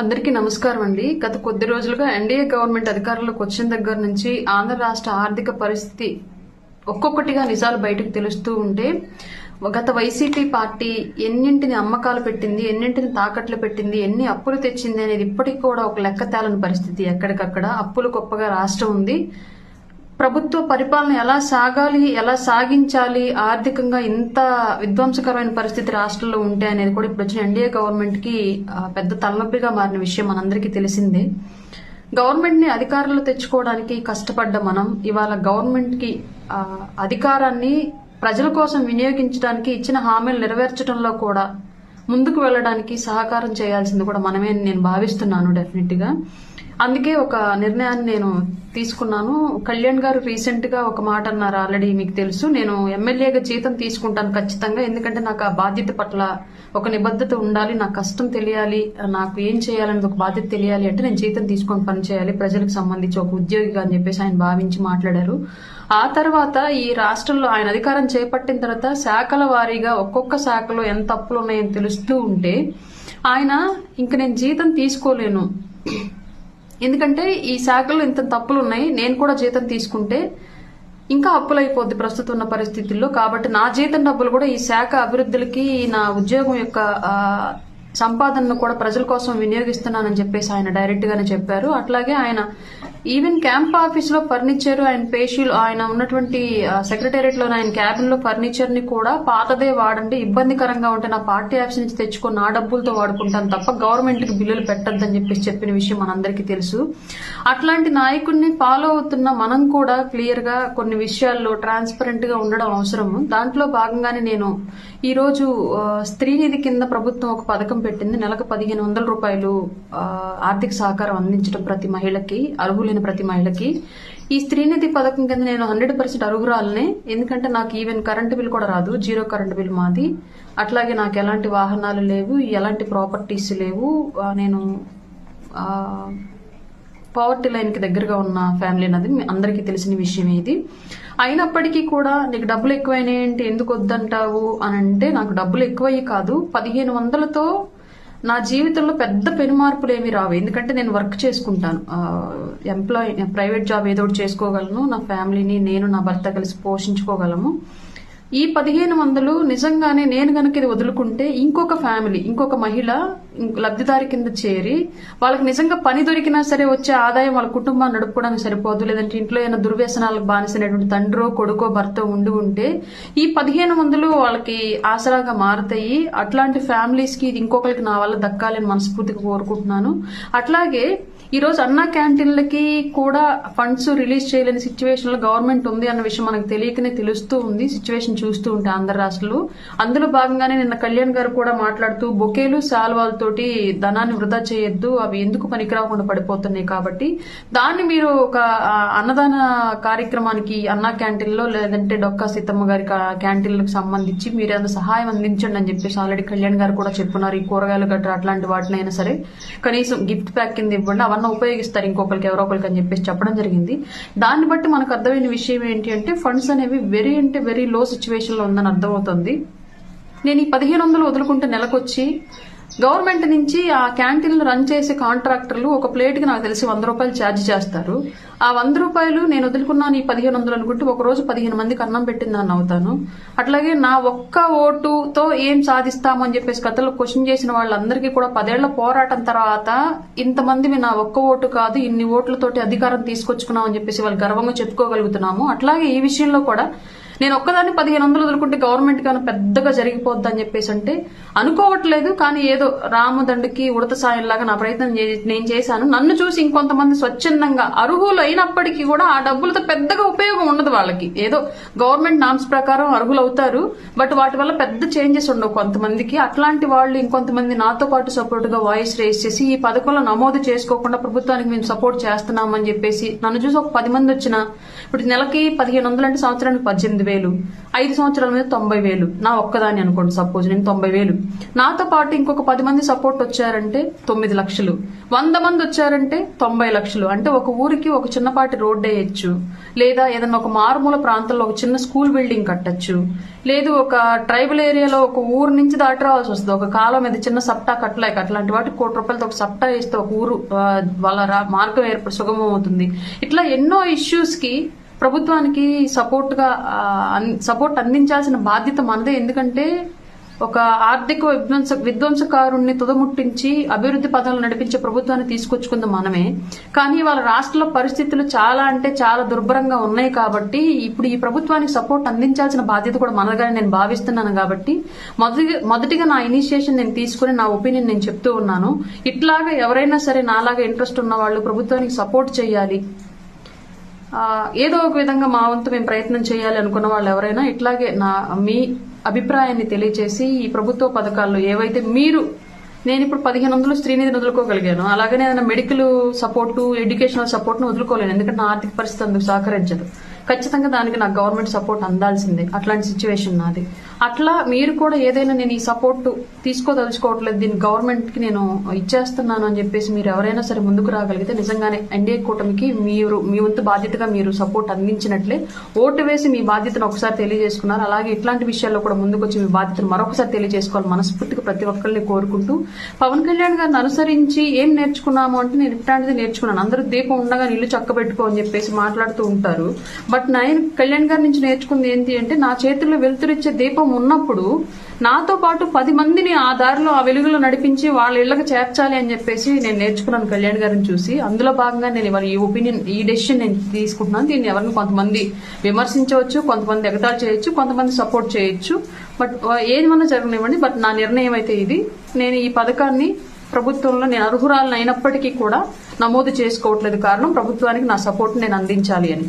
అందరికీ నమస్కారం అండి. గత కొద్ది రోజులుగా ఎన్డీఏ గవర్నమెంట్ అధికారంలోకి వచ్చిన దగ్గర నుంచి ఆంధ్ర రాష్ట్ర ఆర్థిక పరిస్థితి ఒక్కొక్కటిగా నిజాలు బయటకు తెలుస్తూ ఉంటే గత వైసీపీ పార్టీ ఎన్నింటిని అమ్మకాలు పెట్టింది ఎన్నింటిని తాకట్లు పెట్టింది ఎన్ని అప్పులు తెచ్చింది అనేది ఇప్పటికి కూడా ఒక లెక్క తేలని పరిస్థితి ఎక్కడికక్కడ. అప్పులు గొప్పగా రాష్ట్రం ఉంది. ప్రభుత్వ పరిపాలన ఎలా సాగాలి ఎలా సాగించాలి ఆర్థికంగా ఇంత విధ్వంసకరమైన పరిస్థితి రాష్ట్రంలో ఉంటే అనేది కూడా ఇప్పుడు వచ్చిన ఎన్డీఏ గవర్నమెంట్కి పెద్ద తలనొప్పిగా మారిన విషయం మనందరికీ తెలిసిందే. గవర్నమెంట్ని అధికారంలో తెచ్చుకోవడానికి కష్టపడ్డ మనం ఇవాళ గవర్నమెంట్కి అధికారాన్ని ప్రజల కోసం వినియోగించడానికి ఇచ్చిన హామీలు నెరవేర్చడంలో కూడా ముందుకు వెళ్ళడానికి సహకారం చేయాల్సింది కూడా మనమే నేను భావిస్తున్నాను డెఫినెట్గా. అందుకే ఒక నిర్ణయాన్ని నేను తీసుకున్నాను. కళ్యాణ్ గారు రీసెంట్గా ఒక మాట అన్నారు ఆల్రెడీ మీకు తెలుసు. నేను ఎమ్మెల్యేగా జీతం తీసుకుంటాను ఖచ్చితంగా. ఎందుకంటే నాకు ఆ బాధ్యత పట్ల ఒక నిబద్ధత ఉండాలి నా కష్టం తెలియాలి నాకు ఏం చేయాలని ఒక బాధ్యత తెలియాలి అంటే నేను జీతం తీసుకొని పని చేయాలి ప్రజలకు సంబంధించి ఒక ఉద్యోగిగా అని చెప్పేసి ఆయన భావించి మాట్లాడారు. ఆ తర్వాత ఈ రాష్ట్రంలో ఆయన అధికారం చేపట్టిన తర్వాత శాఖల వారీగా ఒక్కొక్క శాఖలో ఎంత అప్పులు ఉన్నాయని తెలుస్తూ ఉంటే ఆయన ఇంక నేను జీతం తీసుకోలేను. ఎందుకంటే ఈ శాఖలో ఇంత తప్పులు ఉన్నాయి నేను కూడా జీతం తీసుకుంటే ఇంకా అప్పులైపోద్ది ప్రస్తుతం ఉన్న పరిస్థితుల్లో. కాబట్టి నా జీతం డబ్బులు కూడా ఈ శాఖ అభివృద్ధులకి నా ఉద్యోగం యొక్క సంపాదనను కూడా ప్రజల కోసం వినియోగిస్తున్నానని చెప్పేసి ఆయన డైరెక్ట్ గానే చెప్పారు. అట్లాగే ఆయన ఈవెన్ క్యాంప్ ఆఫీస్లో ఫర్నిచర్ ఆయన పేషీలు ఆయన ఉన్నటువంటి సెక్రటేరియట్లో ఆయన క్యాబిన్లో ఫర్నిచర్ని కూడా పాతదే వాడండి. ఇబ్బందికరంగా ఉంటే నా పార్టీ ఆఫీస్ నుంచి తెచ్చుకొని నా డబ్బులతో వాడుకుంటాను తప్ప గవర్నమెంట్కి బిల్లులు పెట్టొద్దని చెప్పేసి చెప్పిన విషయం మనందరికీ తెలుసు. అట్లాంటి నాయకుడిని ఫాలో అవుతున్న మనం కూడా క్లియర్గా కొన్ని విషయాల్లో ట్రాన్స్పరెంట్గా ఉండడం అవసరం దాంట్లో భాగంగానే నేను ఈ రోజు స్త్రీనిధి కింద ప్రభుత్వం ఒక పథకం పెట్టింది. నెలకు పదిహేను వందల రూపాయలు ఆర్థిక సహకారం అందించడం ప్రతి మహిళకి. అర్హులైన ప్రతి మహిళకి. ఈ స్త్రీనిధి పథకం కింద నేను హండ్రెడ్ పర్సెంట్ అరుగురాలని. ఎందుకంటే నాకు ఈవెన్ కరెంటు బిల్ కూడా రాదు జీరో కరెంటు బిల్ మాది. అట్లాగే నాకు ఎలాంటి వాహనాలు లేవు ఎలాంటి ప్రాపర్టీస్ లేవు. నేను పవర్టీ లైన్కి దగ్గరగా ఉన్న ఫ్యామిలీ అన్నది అందరికీ తెలిసిన విషయం ఇది. అయినప్పటికీ కూడా నీకు డబ్బులు ఎక్కువైనాయి ఏంటి ఎందుకు వద్దంటావు అని అంటే నాకు డబ్బులు ఎక్కువయ్యి కాదు. పదిహేను వందలతో నా జీవితంలో పెద్ద పెనుమార్పులు ఏమి రావు. ఎందుకంటే నేను వర్క్ చేసుకుంటాను. ఎంప్లాయ్ ప్రైవేట్ జాబ్ ఏదో ఒకటి చేసుకోగలను. నా ఫ్యామిలీని నేను నా భర్త కలిసి పోషించుకోగలము. ఈ పదిహేను వందలు నిజంగానే నేను గనక ఇది వదులుకుంటే ఇంకొక ఫ్యామిలీ ఇంకొక మహిళ లబ్ధిదారి కింద చేరి వాళ్ళకి నిజంగా పని దొరికినా సరే వచ్చే ఆదాయం వాళ్ళ కుటుంబాన్ని నడుపుకోవడానికి సరిపోదు. లేదంటే ఇంట్లో ఏమైనా దుర్వ్యసనాలకు బానిసైనటువంటి తండ్రో కొడుకో భర్త ఉండి ఉంటే ఈ పదిహేను వందలు వాళ్ళకి ఆసరాగా మారుతాయి. అట్లాంటి ఫ్యామిలీస్కి ఇది ఇంకొకరికి నా వల్ల దక్కాలని మనస్ఫూర్తిగా కోరుకుంటున్నాను. అట్లాగే ఈ రోజు అన్నా క్యాంటీన్లకి కూడా ఫండ్స్ రిలీజ్ చేయలేని సిచ్యువేషన్లో గవర్నమెంట్ ఉంది అన్న విషయం మనకు తెలియకనే తెలుస్తూ ఉంది. సిచ్యువేషన్ చూస్తూ ఉంటే ఆంధ్ర రాష్ట్రంలో అందులో భాగంగానే నిన్న కళ్యాణ్ గారు కూడా మాట్లాడుతూ బొకేలు శాల్వాలతోటి ధనాన్ని వృధా చేయొద్దు. అవి ఎందుకు పనికిరాకుండా పడిపోతున్నాయి కాబట్టి దాన్ని మీరు ఒక అన్నదాన కార్యక్రమానికి అన్నా క్యాంటీన్లో లేదంటే డొక్కా సీతమ్మ గారి క్యాంటీన్లకు సంబంధించి మీరు ఏదైనా సహాయం అందించండి అని చెప్పేసి ఆల్రెడీ కళ్యాణ్ గారు కూడా చెప్పున్నారు ఈ కూరగాయలు గట్రా అట్లాంటి వాటినైనా సరే కనీసం గిఫ్ట్ ప్యాక్ కింద ఇవ్వండి. ఎవరన్నా ఉపయోగిస్తారు ఇంకొకరికి ఎవరో ఒకరికి అని చెప్పేసి చెప్పడం జరిగింది. దాన్ని బట్టి మనకు అర్థమైన విషయం ఏంటి అంటే ఫండ్స్ అనేవి వెరీ అంటే వెరీ లో సిచ్యువేషన్లో ఉందని అర్థమవుతుంది. నేను ఈ పదిహేను వందలు వదులుకుంటే నెలకొచ్చి గవర్నమెంట్ నుంచి ఆ క్యాంటీన్లు రన్ చేసే కాంట్రాక్టర్లు ఒక ప్లేట్కి నాకు తెలిసి వంద రూపాయలు ఛార్జ్ చేస్తారు. ఆ వంద రూపాయలు నేను వదులుకున్నాను ఈ పదిహేను వందలు అనుకుంటే ఒక రోజు పదిహేను మందికి అన్నం పెట్టిందని అవుతాను అట్లాగే నా ఒక్క ఓటుతో ఏం సాధిస్తామని చెప్పేసి గతంలో క్వశ్చన్ చేసిన వాళ్ళందరికీ కూడా పదేళ్ళ పోరాటం తర్వాత ఇంతమంది నా ఒక్క ఓటు కాదు ఇన్ని ఓట్లతోటి అధికారం తీసుకొచ్చుకున్నాం అని చెప్పేసి వాళ్ళు గర్వంగా చెప్పుకోగలుగుతున్నాము. అట్లాగే ఈ విషయంలో కూడా నేను ఒక్కదాన్ని పదిహేను వందలు వదులుకుంటే గవర్నమెంట్ కానీ పెద్దగా జరిగిపోద్ది అని చెప్పేసి అంటే అనుకోవట్లేదు కానీ ఏదో రామదండకి ఉడత సాయంలాగా నా ప్రయత్నం చే- నేను చేశాను. నన్ను చూసి ఇంకొంతమంది స్వచ్ఛందంగా అర్హులు అయినప్పటికీ కూడా ఆ డబ్బులతో పెద్దగా ఉపయోగం ఉండదు వాళ్ళకి. ఏదో గవర్నమెంట్ నామ్స్ ప్రకారం అర్హులు అవుతారు బట్ వాటి వల్ల పెద్ద చేంజెస్ ఉండవు కొంతమందికి. అట్లాంటి వాళ్ళు ఇంకొంతమంది నాతో పాటు సపోర్ట్గా వాయిస్ రేస్ చేసి ఈ పథకంలో నమోదు చేసుకోకుండా ప్రభుత్వానికి మేము సపోర్ట్ చేస్తున్నామని చెప్పేసి నన్ను చూసి ఒక పది మంది వచ్చిన ఇప్పుడు నెలకి పదిహేను వందలు అంటే సంవత్సరానికి పద్దెనిమిది వేలు. ఐదు సంవత్సరాల మీద తొంభై వేలు. నా ఒక్కదాన్ని అనుకోండి సపోజ్ నేను తొంభై వేలు. నాతో పాటు ఇంకొక పది మంది సపోర్ట్ వచ్చారంటే తొమ్మిది లక్షలు. వంద మంది వచ్చారంటే తొంభై లక్షలు. అంటే ఒక ఊరికి ఒక చిన్నపాటి రోడ్ వేయచ్చు. లేదా ఏదైనా ఒక మారుమూల ప్రాంతంలో ఒక చిన్న స్కూల్ బిల్డింగ్ కట్టచ్చు. లేదు ఒక ట్రైబల్ ఏరియాలో ఒక ఊరు నుంచి దాటి రావాల్సి వస్తుంది. ఒక కాలం మీద చిన్న సప్టా కట్టలేక అట్లాంటి వాటి కోటి రూపాయలతో ఒక సప్టా వేస్తే ఒక ఊరు వాళ్ళ మార్గం ఏర్పడి సుగమం అవుతుంది ఇట్లా ఎన్నో ఇష్యూస్కి ప్రభుత్వానికి సపోర్ట్గా సపోర్ట్ అందించాల్సిన బాధ్యత మనదే. ఎందుకంటే ఒక ఆర్థిక విధ్వంస విధ్వంసకారుణ్ణి తుదముట్టించి అభివృద్ధి పథంలో నడిపించే ప్రభుత్వాన్ని తీసుకొచ్చుకుంది మనమే. కానీ వాళ్ళ రాష్ట్రంలో పరిస్థితులు చాలా అంటే చాలా దుర్భరంగా ఉన్నాయి కాబట్టి ఇప్పుడు ఈ ప్రభుత్వానికి సపోర్ట్ అందించాల్సిన బాధ్యత కూడా మనగానే నేను భావిస్తున్నాను కాబట్టి మొదటి మొదటిగా నా ఇనిషియేషన్ నేను తీసుకుని నా ఒపీనియన్ నేను చెప్తూ ఉన్నాను. ఇట్లాగా ఎవరైనా సరే నాలాగా ఇంట్రెస్ట్ ఉన్న వాళ్ళు ప్రభుత్వానికి సపోర్ట్ చేయాలి. ఏదో ఒక విధంగా మా వంతు మేము ప్రయత్నం చేయాలి అనుకున్న వాళ్ళు ఎవరైనా ఇట్లాగే నా మీ అభిప్రాయాన్ని తెలియజేసి ఈ ప్రభుత్వ పథకాల్లో ఏవైతే మీరు నేను ఇప్పుడు పదిహేను వందలు స్త్రీనిధిని వదులుకోగలిగాను అలాగనే ఏదైనా మెడికల్ సపోర్టు ఎడ్యుకేషనల్ సపోర్ట్ను వదులుకోలేను ఎందుకంటే నా ఆర్థిక పరిస్థితి అందుకు సహకరించదు. ఖచ్చితంగా దానికి నాకు గవర్నమెంట్ సపోర్ట్ అందాల్సిందే. అట్లాంటి సిచ్యువేషన్ నాది. అట్లా మీరు కూడా ఏదైనా నేను ఈ సపోర్ట్ తీసుకోదలుచుకోవట్లేదు దీన్ని గవర్నమెంట్కి నేను ఇచ్చేస్తున్నాను అని చెప్పేసి మీరు ఎవరైనా సరే ముందుకు రాగలిగితే నిజంగానే ఎన్డీఏ కూటమికి మీరు మీ వంతు బాధ్యతగా మీరు సపోర్ట్ అందించినట్లే ఓటు వేసి మీ బాధ్యతను ఒకసారి తెలియజేసుకున్నారు. అలాగే ఇట్లాంటి విషయాల్లో కూడా ముందుకొచ్చి మీ బాధ్యతను మరొకసారి తెలియజేసుకోవాలి మనస్ఫూర్తిగా ప్రతి ఒక్కరిని కోరుకుంటూ పవన్ కళ్యాణ్ గారిని అనుసరించి ఏం నేర్చుకున్నాము అంటే నేను ఇట్లాంటిది నేర్చుకున్నాను. అందరూ దీపం ఉండగా ఇల్లు చక్కబెట్టుకో అని చెప్పేసి మాట్లాడుతూ ఉంటారు. బట్ నేను కళ్యాణ్ గారి నుంచి నేర్చుకుంది ఏంటి అంటే నా చేతుల్లో వెలుతురిచ్చే దీపం ఉన్నప్పుడు నాతో పాటు పది మందిని ఆ దారిలో ఆ వెలుగులో నడిపించి వాళ్ళ ఇళ్ళకు చేర్చాలి అని చెప్పేసి నేను నేర్చుకున్నాను కళ్యాణ్ గారిని చూసి. అందులో భాగంగా నేను ఈ ఒపీనియన్ ఈ డెసిషన్ నేను తీసుకుంటున్నాను. దీన్ని ఎవరిని కొంతమంది విమర్శించవచ్చు కొంతమంది ఎగతా చేయొచ్చు కొంతమంది సపోర్ట్ చేయొచ్చు. బట్ ఏమన్నా జరగనివ్వండి. బట్ నా నిర్ణయం అయితే ఇది. నేను ఈ పథకాన్ని ప్రభుత్వంలో నేను అర్హురాలను అయినప్పటికీ కూడా నమోదు చేసుకోవట్లేదు. కారణం ప్రభుత్వానికి నా సపోర్ట్ నేను అందించాలి అని.